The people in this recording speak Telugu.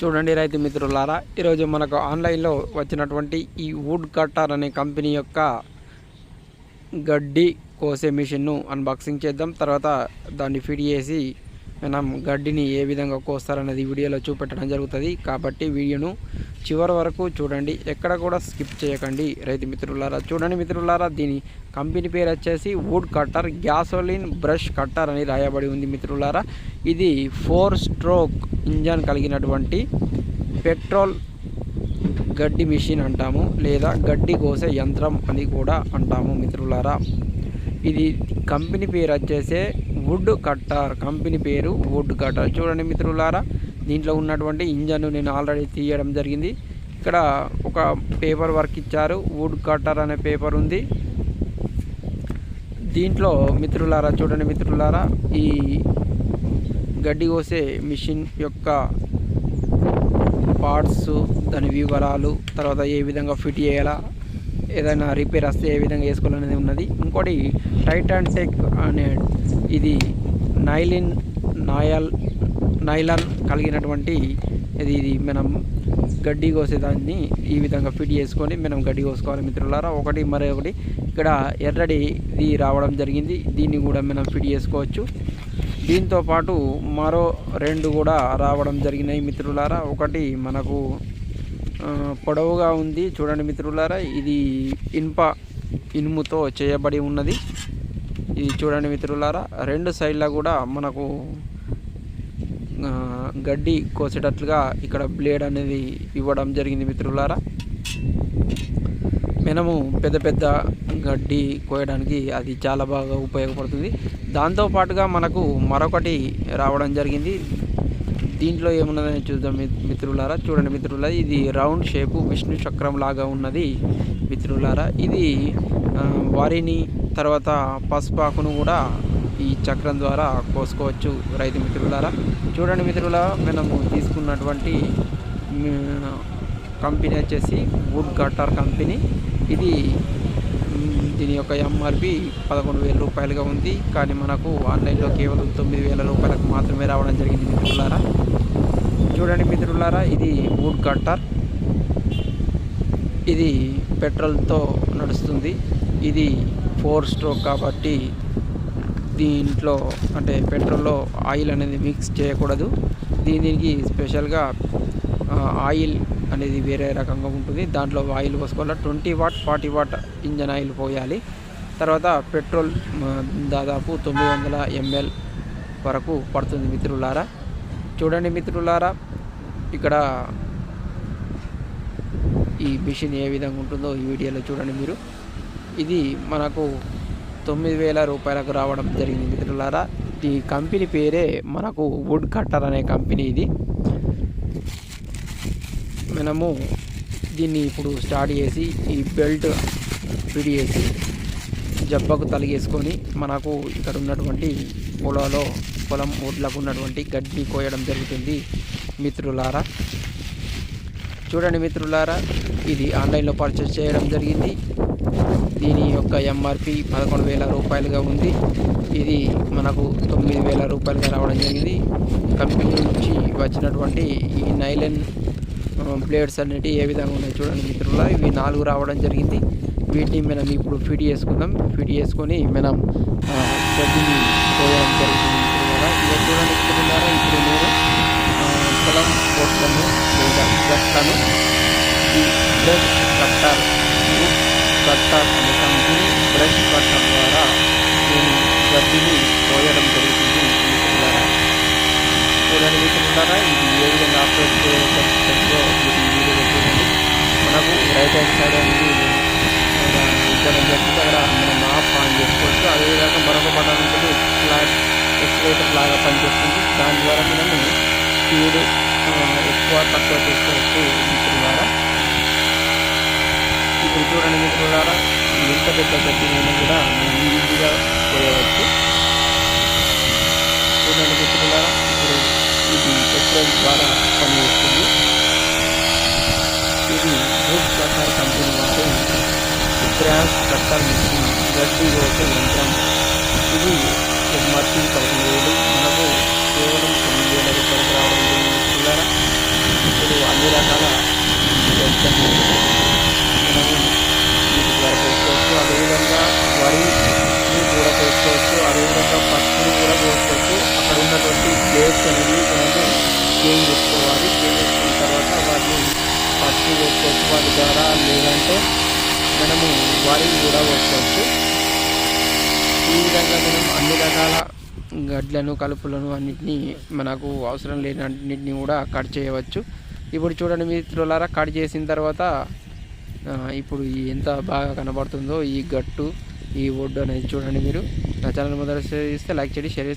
చూడండి రైతు మిత్రులారా ఈరోజు మనకు ఆన్లైన్లో వచ్చినటువంటి ఈ వుడ్ కట్టర్ అనే కంపెనీ యొక్క గడ్డి కోసే మిషన్ను అన్బాక్సింగ్ చేద్దాం. తర్వాత దాన్ని ఫిట్ చేసి మనం గడ్డిని ఏ విధంగా కోస్తారనేది వీడియోలో చూపెట్టడం జరుగుతుంది. కాబట్టి వీడియోను చివరి వరకు చూడండి. ఎక్కడ కూడా స్కిప్ చేయకండి. రైతు మిత్రులారా చూడండి మిత్రులారా దీని కంపెనీ పేరు వచ్చేసి wood cutter gasoline brush cutter అని రాయబడి ఉంది మిత్రులారా. ఇది ఫోర్ స్ట్రోక్ ఇంజన్ కలిగినటువంటి పెట్రోల్ గడ్డి మిషన్ అంటాము లేదా గడ్డి కోసే యంత్రం అని కూడా అంటాము మిత్రులారా. ఇది కంపెనీ పేరు వచ్చేసే వుడ్ కట్టర్ కంపెనీ పేరు వుడ్ కట్టర్. చూడండి మిత్రులారా దీంట్లో ఉన్నటువంటి ఇంజన్ నేను ఆల్రెడీ తీయడం జరిగింది. ఇక్కడ ఒక పేపర్ వర్క్ ఇచ్చారు వుడ్ కట్టర్ అనే పేపర్ ఉంది. దీంట్లో మిత్రులారా చూడండి మిత్రులారా ఈ గడ్డి కోసే మిషన్ యొక్క పార్ట్స్ దాని వివరాలు తర్వాత ఏ విధంగా ఫిట్ చేయాలా ఏదైనా రిపేర్ వస్తే ఏ విధంగా వేసుకోవాలనేది ఉన్నది. ఇంకోటి టైటాన్ టెక్ అనే ఇది నైలిన్ నాయల్ నైలాన్ కలిగినటువంటి ఇది ఇది మనం గడ్డి కోసేదాన్ని ఈ విధంగా ఫిట్ చేసుకొని మనం గడ్డి కోసుకోవాలి మిత్రులారా. ఒకటి మరి ఒకటి ఇక్కడ ఎర్రడి ఇది రావడం జరిగింది. దీన్ని కూడా మనం ఫిట్ చేసుకోవచ్చు. దీంతో పాటు మరో రెండు కూడా రావడం జరిగినాయి మిత్రులారా. ఒకటి మనకు పొడవుగా ఉంది. చూడండి మిత్రులారా ఇది ఇనుప ఇనుముతో చేయబడి ఉన్నది. ఇది చూడండి మిత్రులారా రెండు సైడ్లో కూడా మనకు గడ్డి కోసేటట్లుగా ఇక్కడ బ్లేడ్ అనేది ఇవ్వడం జరిగింది మిత్రులారా. మనము పెద్ద పెద్ద గడ్డి కోయడానికి అది చాలా బాగా ఉపయోగపడుతుంది. దాంతో పాటుగా మనకు మరొకటి రావడం జరిగింది. దీంట్లో ఏమున్నదని చూద్దాం మిత్రులారా. చూడండి మిత్రులారా ఇది రౌండ్ షేపు విష్ణు చక్రం లాగా ఉన్నది మిత్రులారా. ఇది వరిని తర్వాత పసుపాకును కూడా ఈ చక్రం ద్వారా కోసుకోవచ్చు రైతు మిత్రులారా. చూడండి మిత్రుల మనము తీసుకున్నటువంటి కంపెనీ వచ్చేసి వుడ్ కట్టర్ కంపెనీ. ఇది దీని యొక్క ఎంఆర్పి పదకొండు వేల రూపాయలుగా ఉంది. కానీ మనకు ఆన్లైన్లో కేవలం తొమ్మిది వేల రూపాయలకు మాత్రమే రావడం జరిగింది మిత్రులారా. చూడండి మిత్రులారా ఇది వుడ్ కట్టర్. ఇది పెట్రోల్తో నడుస్తుంది. ఇది ఫోర్ స్ట్రోక్ కాబట్టి దీంట్లో అంటే పెట్రోల్లో ఆయిల్ అనేది మిక్స్ చేయకూడదు. దీనికి స్పెషల్గా ఆయిల్ అనేది వేరే రకంగా ఉంటుంది. దాంట్లో ఆయిల్ పోసుకోవాలి. Twenty watt forty watt engine oil పోయాలి. తర్వాత పెట్రోల్ దాదాపు తొమ్మిది వందల ఎంఎల్ వరకు పడుతుంది మిత్రులారా. చూడండి మిత్రులారా ఇక్కడ ఈ మిషన్ ఏ విధంగా ఉంటుందో ఈ వీడియోలో చూడండి మీరు. ఇది మనకు తొమ్మిది వేల రూపాయలకు రావడం జరిగింది మిత్రులారా. ఈ కంపెనీ పేరే మనకు వుడ్ కట్టర్ అనే కంపెనీ ఇది. మనము దీన్ని ఇప్పుడు స్టార్ట్ చేసి ఈ బెల్ట్ ఫిట్ చేసి జబ్బకు తలిగేసుకొని మనకు ఇక్కడ ఉన్నటువంటి పొలంలో పొలం ఒడ్లకు ఉన్నటువంటి గడ్డి కోయడం జరుగుతుంది మిత్రులారా. చూడండి మిత్రులారా ఇది ఆన్లైన్లో పర్చేస్ చేయడం జరిగింది. దీని యొక్క ఎంఆర్పి పదకొండు వేల రూపాయలుగా ఉంది. ఇది మనకు తొమ్మిది వేల రూపాయలుగా రావడం జరిగింది. కంపెనీ నుంచి వచ్చినటువంటి ఈ నైలన్ ప్లేట్స్ అనేటివి ఏ విధంగా ఉన్నాయి చూడండి మిత్రుల ఇవి నాలుగు రావడం జరిగింది. వీటిని మనం ఇప్పుడు ఫిట్ చేసుకుందాం. ఫిట్ చేసుకొని మనం ఆ, గడ్డిని జరిగింది జరుగుతుంది మిత్రులారా. చూడండి మిత్రులారా ఇప్పుడు నేను ఆ, పొలం కోట్లను లేదా గట్లను ఈ బ్రష్ కట్టర్ వుడ్ కట్టర్ అనే కంపెనీ బ్రష్ కట్టర్ ద్వారా నేను గడ్డిని కోయడం జరుగుతుంది. మిత్రులారా చూడండి మిత్రులారా ఇది ఏ విధంగా ఆపరేట్ చేయవచ్చో ఇది ఈ వీడియోలో చూడండి. మనకు రైట్ హ్యాండ్ సైడ్ అనేది ఆ, జరిగింది అక్కడ మనం ఆఫ్ ఆన్ చేసుకోవచ్చు. అదేవిధంగా మరొక బటన్ ఉంటుంది. ఫ్లాట్ ఎక్స్లేటర్ లాగా పనిచేస్తుంది. దాని ద్వారా మనము స్పీడ్ ఎక్కువ తక్కువ చేసుకోవచ్చు మిత్రులారా. ఇప్పుడు చూడండి మిత్రులారా ఎంత పెద్ద గడ్డినైనా కూడా మనం ఈజీగా పోయవచ్చు చూడండి మిత్రులారా ఇప్పుడు ఇది పెట్రోల్ ద్వారా పనిచేస్తుంది. ఇది వుడ్ కట్టర్ కంపెనీ వారి క్రాష్ కట్టర్ మిషన్ గడ్డి కోసే యంత్రం. ఇది ఎంఆర్పి పదకొండు వేలు మనకు కేవలం తొమ్మిది వేల రూపాయలకు రావడం జరిగింది అన్ని రకాల మనము వీటి వరకు వేసుకోవచ్చు అదేవిధంగా వరి కూడా వేసుకోవచ్చు అదేవిధంగా పసుపుని కూడా వేసుకోవచ్చు అక్కడ ఉన్నటువంటి ప్లేస్ మనము చేసుకోవాలి క్లీన్ చేసుకున్న తర్వాత వాటిని పచ్చి వేసుకోవచ్చు వాటి ద్వారా లేదంటే మనము వరి కూడా వేసుకోవచ్చు ఈ విధంగా మనం అన్ని రకాల గడ్లను కలుపులను అన్నిటినీ మనకు అవసరం లేనన్నింటినీ కూడా కట్ చేయవచ్చు ఇప్పుడు చూడండి మిత్రులారా కట్ చేసిన తర్వాత ఇప్పుడు ఎంత బాగా కనబడుతుందో ఈ గట్టు ఈ ఒడ్డు అనేది చూడండి మీరు. నా ఛానల్ మొదలు ఇస్తే లైక్ చేయండి షేర్ చేసి